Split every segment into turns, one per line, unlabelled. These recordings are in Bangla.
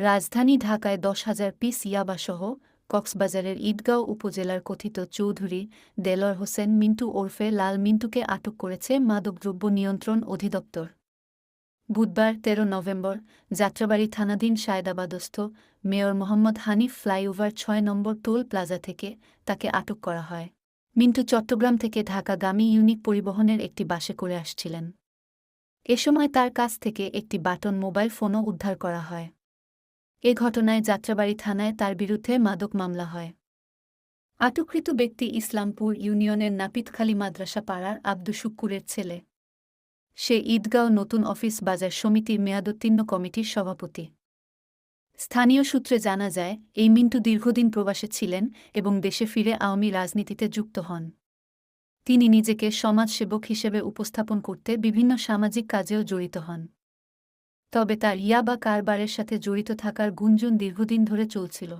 রাজধানী ঢাকায় দশ হাজার পিস ইয়াবাসহ কক্সবাজারের ঈদগাঁও উপজেলার কথিত চৌধুরী দেলর হোসেন, মিন্টু ওরফে লাল মিন্টুকে আটক করেছে মাদকদ্রব্য নিয়ন্ত্রণ অধিদপ্তর। বুধবার ১৩ নভেম্বর যাত্রাবাড়ি থানাধীন সায়দাবাদস্থ মেয়র মোহাম্মদ হানিফ ফ্লাইওভার ছয় নম্বর টোল প্লাজা থেকে তাকে আটক করা হয়। মিন্টু চট্টগ্রাম থেকে ঢাকাগামী ইউনিক পরিবহনের একটি বাসে করে আসছিলেন। এ সময় তার কাছ থেকে একটি বাটন মোবাইল ফোনও উদ্ধার করা হয়। এ ঘটনায় যাত্রাবাড়ি থানায় তার বিরুদ্ধে মাদক মামলা হয়। আটককৃত ব্যক্তি ইসলামপুর ইউনিয়নের নাপিতখালী মাদ্রাসা পাড়ার আব্দু শুক্কুরের ছেলে। সে ঈদগাঁও নতুন অফিস বাজার সমিতির মেয়াদোত্তীর্ণ কমিটির সভাপতি। স্থানীয় সূত্রে জানা যায়, এই মিন্টু দীর্ঘদিন প্রবাসে ছিলেন এবং দেশে ফিরে আওয়ামী রাজনীতিতে যুক্ত হন। তিনি নিজেকে সমাজসেবক হিসেবে উপস্থাপন করতে বিভিন্ন সামাজিক কাজেও জড়িত হন। তবে তার ইয়াবা কারবারের সাথে জড়িত থাকার গুঞ্জন দীর্ঘদিন ধরে চলছিল।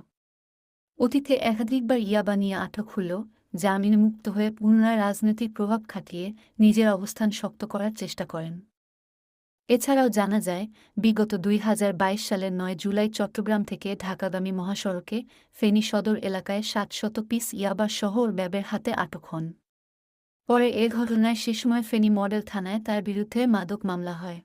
অতীতে একাধিকবার ইয়াবা নিয়ে আটক হলেও জামিন মুক্ত হয়ে পুনরায় রাজনৈতিক প্রভাব খাটিয়ে নিজের অবস্থান শক্ত করার চেষ্টা করেন। এছাড়াও জানা যায়, বিগত দুই হাজার বাইশ সালের নয় জুলাই চট্টগ্রাম থেকে ঢাকাগামী মহাসড়কে ফেনী সদর এলাকায় সাতশত পিস ইয়াবা শহর ব্যাবের হাতে আটক হন। পরে এ ঘটনায় সে সময় ফেনী মডেল থানায় তার বিরুদ্ধে মাদক মামলা হয়।